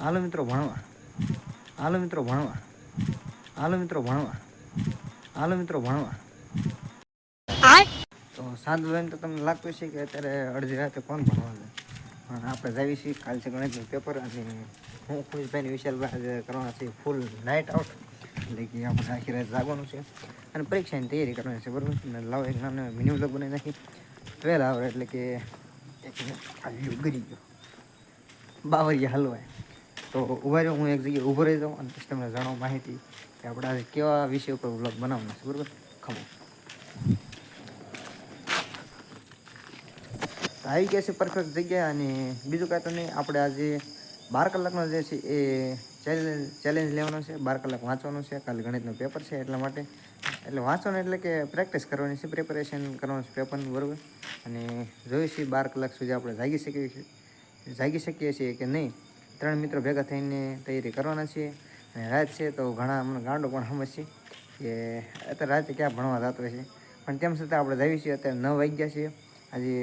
હાલો મિત્રો ભણવા. હાલો મિત્રો ભણવા. હાલો મિત્રો ભણવા. હાલો મિત્રો ભણવા. તો સાત વાગે તો તમને લાગતું છે કે અત્યારે અડધી રાતે કોણ ભણવા છે પણ આપણે જઈએ છીએ કાલ છે ગણિતનું પેપર અને હું ખુશભાઈ વિશાલભાઈ કરવાના છે ફૂલ નાઇટ આઉટ એટલે કે આપણે આખી રાત જાગવાનું છે. અને પરીક્ષાની તૈયારી કરવાની છે બરાબર? અને લાવો એક નામને મિની બ્લોગ બનાવી નાખી ટ્વેલ આવર એટલે કે એક ગરી ગયો. બાવરિયા હલવાય તો ઊભા રહ્યો હું એક જગ્યાએ ઊભો રહી જાઉં અને તમને જણાવું માહિતી કે આપણે આજે કેવા વિષય ઉપર બ્લોગ બનાવવાનો છે, બરાબર? તો આવી ગયા છે પરફેક્ટ જગ્યા અને બીજું કાંઈ તો નહીં, આપણે આજે બાર કલાકનો જે છે એ ચેલેન્જ ચેલેન્જ લેવાનો છે. બાર કલાક વાંચવાનો છે, કાલે ગણિતનો પેપર છે એટલા માટે. એટલે વાંચવાનું એટલે કે પ્રેક્ટિસ કરવાની છે પ્રિપેરેશન કરવાનું છે પેપરનું બરાબર? અને જોઈએ છીએ બાર કલાક સુધી આપણે જાગી શકીએ છીએ. જાગી શકીએ છીએ કે નહીં? ત્રણ મિત્રો ભેગા થઈને તૈયારી કરવાના છીએ અને રાત છે તો ઘણા અમને ગાંડો પણ સમજ છે કે અત્યારે રાતે ક્યાં ભણવા જતો છે પણ તેમ છતાં આપણે જઈએ છીએ, અત્યારે નવ વાગ્યા છે. આજે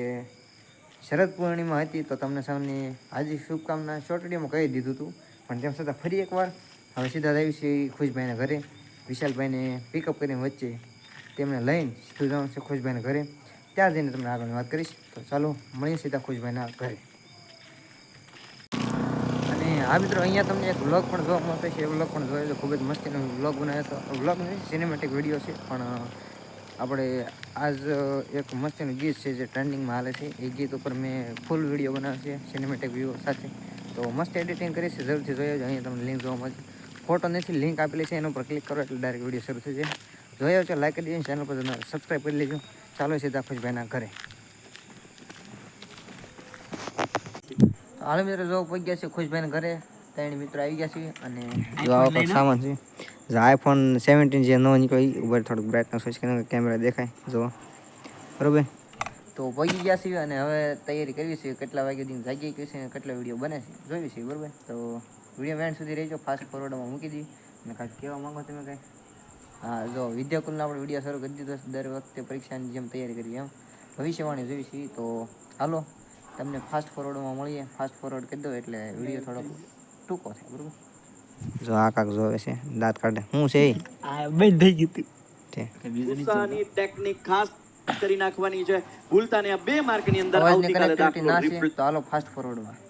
શરદ પૂર્ણિમા હતી તો તમને સૌને આજે શુભકામના શોર્ટ વિડીયોમાં કહી દીધું હતું. પણ તેમ છતાં ફરી એકવાર હવે સીધા જઈએ છીએ ખુશભાઈના ઘરે. વિશાલભાઈને પિકઅપ કરીને વચ્ચે તેમને લઈને સીધું જવાનું છે ખુશભાઈના ઘરે. ત્યાં જઈને તમને આગળ વાત કરીશ. તો ચાલો, મળીએ સીધા ખુશભાઈના ઘરે. આ મિત્રો, અહીંયા તમને એક વ્લોગ પણ જોવા મળતો છે એ વ્લોગ પણ જોયો તો ખૂબ જ મસ્તીનો વ્લોગ બનાવ્યો હતો. વ્લોગ નથી સિનેમેટિક વીડિયો છે, પણ આપણે આજ એક મસ્તીનું ગીત છે જે ટ્રેન્ડિંગમાં હાલે છે. એ ગીત ઉપર મેં ફૂલ વીડિયો બનાવ્યો છે સિનેમેટિક વ્યૂ સાથે. તો મસ્ત એડિટિંગ કરી છે, જરૂરથી જોયો છે અહીંયા તમને લિંક જોવા મળશે. ફોટો નથી લિંક આપેલી છે, એના ઉપર ક્લિક કરો એટલે ડાયરેક્ટ વીડિયો શરૂ થઈ જાય. જોયો છે લાઈક કરી દેજો ચેનલ પર સબસ્ક્રાઈબ કરી લેજો. ચાલો સીધા ખુશભાઈના ઘરે. હાલ મિત્રો જો પહોંચી ગયા છે ખુશભાઈના ઘરે ત્રણ મિત્રો આવી ગયા છે અને જો આવો કંઈક સામાન છે. જો આઈફોન સેવન્ટીન જે નવો નીકળ્યો ઉપર થોડુંક બ્રાઇટનેસ હોય છે કેમેરા દેખાય જો. બરોબર? તો પહોંચી ગયા છીએ અને હવે તૈયારી કરવી છે કેટલા વાગે દિન જાગી ગયું છે અને કેટલા વીડિયો બને છે જોયું છે બરોબર? તો વીડિયો એન્ડ સુધી રહેજો ફાસ્ટ ફોરવર્ડમાં મૂકી દી અને કાંઈક કહેવા માંગો તમે કાંઈ? હા જો વિદ્યાકુલનો આપણે વીડિયો શરૂ કરી દીધો દર વખતે પરીક્ષાની જેમ તૈયારી કરીએ એમ. ભવિષ્યવાણી જોઈશી તો હાલો. તમને ફાસ્ટ ફોરવર્ડમાં મળીએ. ફાસ્ટ ફોરવર્ડ કરી દો એટલે વીડિયો થોડોક ટૂંકો થાય બરોબર? જો આ કાક જોવે છે દાંત કાઢે. હું છે આ બંધ થઈ ગયું તું. છે. ગુસ્સાની ટેકનિક ખાસ કરી નાખવાની છે. ભૂલતા ને આ બે માર્કની અંદર આવતીકાલે દાખલો રિપ્લે- તો હાલો ફાસ્ટ ફોરવર્ડમાં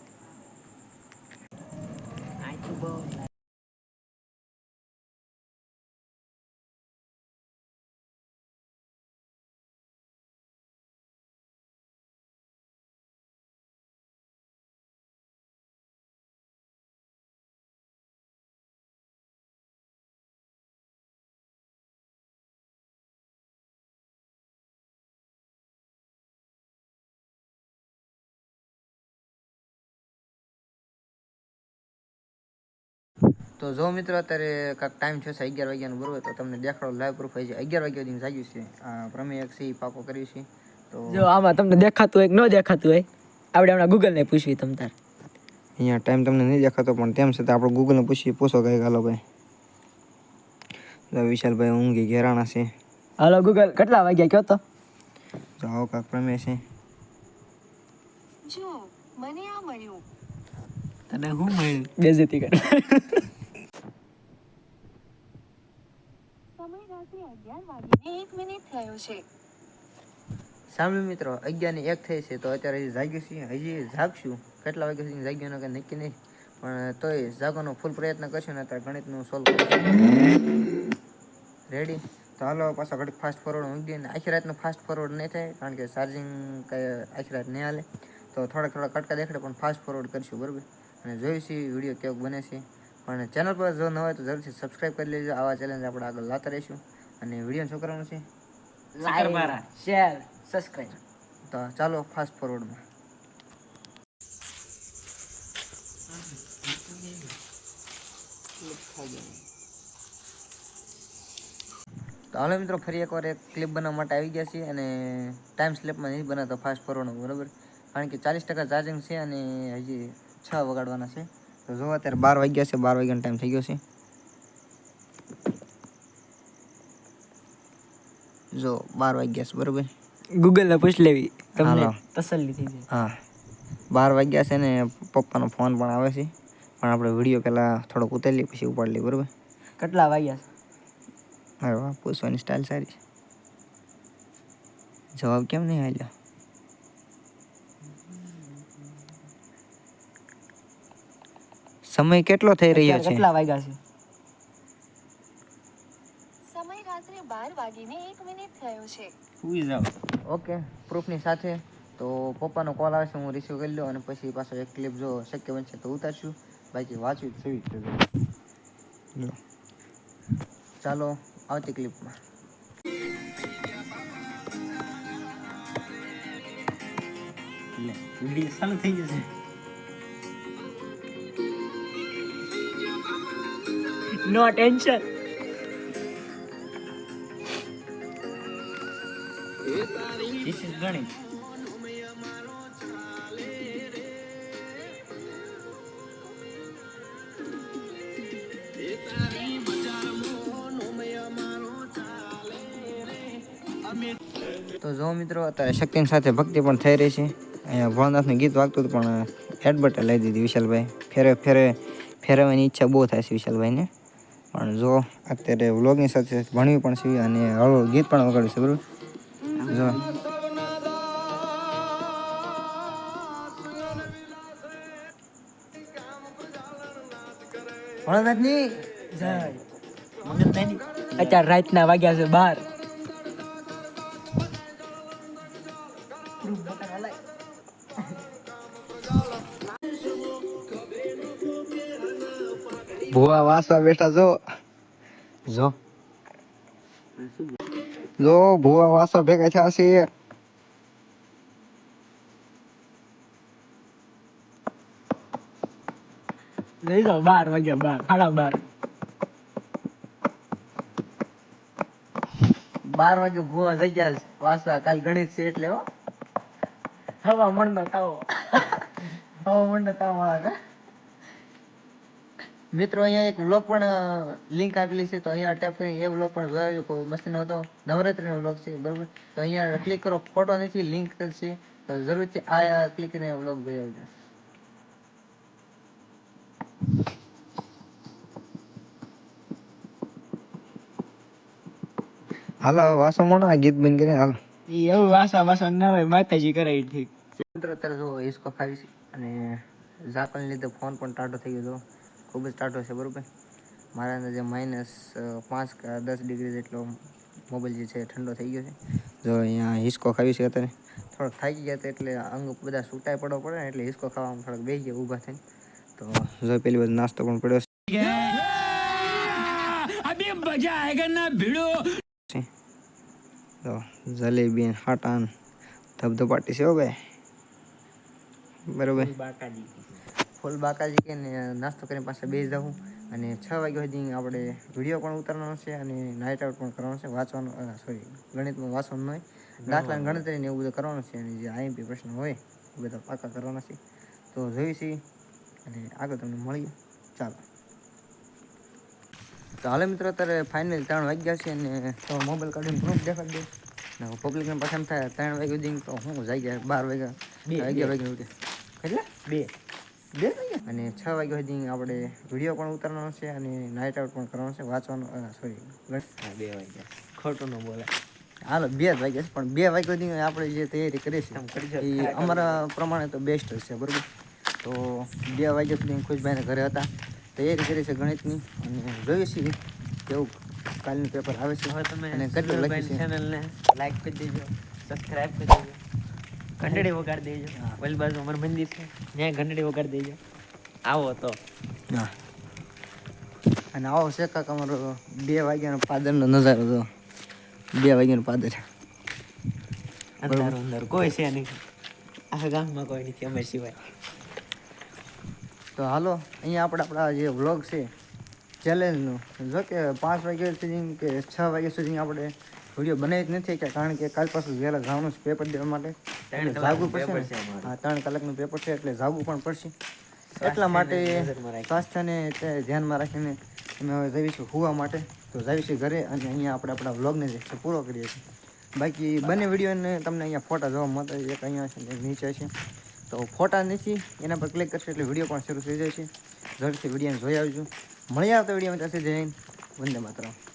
તો જો મિત્રો અત્યારે કાંક ટાઈમ છે અગિયાર વાગ્યાનું બરોબર તો તમને દેખાડો લાઈવ પ્રૂફ છે. અગિયાર વાગ્યા સુધી જાગ્યું છે. આ પ્રમેય એક સી પાકો કર્યું છે. તો જો આમાં તમને દેખાતું હોય કે ન દેખાતું હોય આપણે હમણાં ગૂગલને પૂછવી તમ તાર. અહીંયા ટાઈમ તમને નહીં દેખાતો પણ તેમ છતાં આપણે ગૂગલને પૂછીએ. પૂછો કઈ હાલો ભાઈ. વિશાલભાઈ ઊંઘી ઘેરાણા છે. હાલો ગૂગલ કેટલા વાગ્યા કયો તો? જાઓ કાક કાંક પ્રમેય છે. જો મને આ મળ્યું. તને હું મળ્યું? બેજતી કર. સમય રાત્રે અગિયાર વાગીને એક થઈ છે, તો અત્યારે જાગ્યું છીએ. હજી જાગશું. કેટલા વાગ્યા સુધી જાગ્યું કે નક્કી નહીં. પણ તોય જાગવાનો ફૂલ પ્રયત્ન કરશું ને અત્યારે ગણિતનું સોલ્વ રેડી તો હાલો, પાછો ઘડીક ફાસ્ટ ફોરવર્ડ મૂકી દઈએ ને આખી રાતનું ફાસ્ટ ફોરવર્ડ નહીં થાય, કારણ કે ચાર્જિંગ કંઈ આખી રાત નહીં હાલે. તો થોડા થોડા કટકા દેખાડે, પણ ફાસ્ટ ફોરવર્ડ કરશું, બરાબર? અને જોઈશું વીડિયો કેવો બને છે. પણ ચેનલ પર જો ન હોય તો જરૂરથી સબસ્ક્રાઇબ કરી લેજો. આવા ચેલેન્જ આપણે આગળ લાતા રહીશું. અને વીડિયો શું કરવાનું છે? લાઈક શેર સબસ્ક્રાઇબ તો ચાલો ફાસ્ટ ફોરવર્ડમાં તો હાલો મિત્રો ફરી એકવાર એક ક્લિપ બનાવવા માટે આવી ગયા છીએ અને ટાઈમ સ્લેપમાં નહીં બનાવતો ફાસ્ટ ફોરવર્ડ બરાબર? કારણ કે ચાલીસ ટકા ચાર્જિંગ છે અને હજી છ વગાડવાના છે. તો જો અત્યારે બાર વાગ્યા છે બાર વાગ્યાનો ટાઈમ થઈ ગયો છે. જો બાર વાગ્યા છે બરાબર? ગૂગલ પૂછી પૂછ લેવી. તમને તસલ્લી થઈ જાય. હા. બાર વાગ્યા છે ને પપ્પાનો ફોન પણ આવે છે. પણ આપણે વીડિયો પહેલાં થોડોક ઉતારી લઈએ પછી ઉપાડી લઈએ બરાબર? કેટલા વાગ્યા છે? અરે વાહ પૂછવાની સ્ટાઇલ સારી છે. જવાબ કેમ નહીં આવ્યો સમય કેટલો થઈ રહ્યો છે? કેટલા વાગ્યા છે? સમય રાત્રે 12 વાગીને 1 મિનિટ થયો છે. સુઈ જાઓ ઓકે પ્રૂફની સાથે. તો પપ્પાનો કોલ આવે છે હું રિસીવ કરી લઉં અને પછી પાછો એક ક્લિપ જો શક્ય બનશે તો ઉતારશું. બાકી વાંચવી જ સવી જ ચાલો આવતી ક્લિપમાં વીડિયો ચાલુ થઈ જશે નો ટેન્શન This is ગણિત તો જો મિત્રો અત્યારે શક્તિની સાથે ભક્તિ પણ થઈ રહી છે. અહીંયા ભોળનાથનું ગીત વાગતું હતું પણ એડબર્ટ લઈ દીધી વિશાલભાઈ. ફેરે ફેરે ફેરવવાની ઈચ્છા બહુ થાય છે વિશાલભાઈને. પણ જો, અત્યારે વ્લોગની સાથે ભણવી પણ છે અને હળવું ગીત પણ વગાડ્યું છે, બરાબર? જો. અત્યારે રાતના વાગ્યા છે બાર. ભુવા વાસવા બેઠા જો જો. જો ભુવા વાસવા ભેગા થયા છે લઈ જાઓ બાર વાગ્યા બાર સાડા બાર. બાર વાગે ભુવા થઈ ગયા વાસવા કાલ ગણિત છે એટલે હો. હવા મણનો તાવો હવા મંડળ તાવો આવે મિત્રો અહીંયા એક વ્લોગ પણ લિંક આપેલી છે તો અહીંયા ટેપ કરી એ વ્લોગ પણ જોયો કોઈ મસ્તીનો હતો નવરાત્રીનો વ્લોગ છે બરોબર? તો અહીંયા ક્લિક કરો ફોટો નથી લિંક છે તો જરૂરથી આ ક્લિક કરીને વ્લોગ જોઈ આવજો. હાલો વાસો મોનો આ ગીત બંધ કરીને હાલ. એવું વાસા વાસા ના હોય માતાજી કરે ઈ ઠીક. મિત્રો અત્યારે જો હિસકો ખાવી અને જાપાન લીધે ફોન પણ ટાટો થઈ ગયો હતો. ખૂબ જ ટાટો છે બરાબર? મારા અંદાજે માઇનસ પાંચ કે દસ ડિગ્રી જેટલો મોબાઈલ જે છે ઠંડો થઈ ગયો છે. જો અહીંયા હિસકો ખાવી છે અત્યારે. થોડોક થાકી ગયા હતા એટલે અંગ બધા છૂટાઈ પડવો પડે ને એટલે હિસકો ખાવામાં થોડોક બેસી ગયા ઊભા થઈને. તો જો પેલી વાર નાસ્તો પણ પડ્યો છે. તો જલેબી હાટાન ધબધપાટી છે હો ભાઈ. બરોબર? ફૂલ બાકાજી કે નાસ્તો કરીને પાછા બેસી જાઉં. અને છ વાગ્યા સુધી આપણે વીડિયો પણ ઉતારવાનો છે અને નાઇટ આઉટ પણ કરવાનો છે. વાંચવાનું સોરી ગણિતમાં વાંચવાનું હોય દાખલા ગણતરી ને એવું બધું કરવાનું છે અને જે આઈએમપી પ્રશ્ન હોય એ બધા પાકા કરવાના છે. તો જોઈશી અને આગળ તમને મળીએ. ચાલો. તો હાલે મિત્રો અત્યારે ફાઇનલ ત્રણ વાગ્યા છે અને તો મોબાઈલ કાઢીને પ્રૂફ દેખાડી દે. પબ્લિકને પસંદ થાય ત્રણ વાગ્યા સુધી તો હું જઈ ગયા બાર વાગ્યા અગિયાર વાગ્યા સુધી. કેટલા? બે. બે વાગ્યા અને છ વાગ્યા સુધી આપણે વીડિયો પણ ઉતારવાનો છે અને નાઇટ આઉટ પણ કરવાનો છે વાંચવાનું સોરી બે વાગ્યા. ખોટું ન બોલે હાલો બે જ વાગ્યા છે પણ બે વાગ્યા સુધી આપણે જે તૈયારી કરીએ છીએ. એ અમારા પ્રમાણે તો બેસ્ટ છે બરાબર? તો બે વાગ્યા સુધી ખુશભાઈને ઘરે હતા. તૈયારી કરી છે ગણિતની અને જોઈએ છીએ કેવું કાલનું પેપર આવે છે. તમે અને કેટલું લખ્યું છે. ચેનલને લાઈક કરી દેજો સબસ્ક્રાઇબ કરી દેજો. ઘંટડી વગાડી દેજો. ઓલી બાજુ અમારું મંદિર છે. ત્યાં ઘંટડી વગાડી દેજો. આવો તો. અને આવો છે કાક અમારો બે વાગ્યાનો પાદરનો નજારો તો. બે વાગ્યાનો પાદર. અંદર કોઈ છે નહીં. આખા ગામમાં કોઈ નથી અમે સિવાય. તો હાલો અહીંયા આપણે આપણા જે વ્લોગ છે ચેલેન્જનું જો કે પાંચ વાગ્યા સુધી કે છ વાગ્યા સુધી આપણે વીડિયો બનાવી જ નથી કે કારણ કે કાલ પાછું વહેલા જવાનું છે પેપર દેવા માટે. જાગવું પડશે. હા ત્રણ કલાકનું પેપર છે એટલે જાગવું પણ પડશે. એટલા માટે. સ્વાસ્થ્યને ધ્યાનમાં રાખીને અમે હવે જઈશું હુવા માટે. તો જઈશું ઘરે અને અહીંયા આપણે આપણા વ્લોગને જે છે પૂરો કરીએ છીએ. બાકી બંને વિડીયોને તમને અહીંયા ફોટા જોવા મળે એક અહીંયા છે એક નીચે છે. તો ફોટા નથી એના પર ક્લિક કરશો એટલે વીડિયો પણ શરૂ થઈ જાય છે. ઝડપથી વિડીયોને જોઈ આવજો. મળી આવતા વિડીયોમાં ત્યાં સુધી જઈને વંદે માતરમ.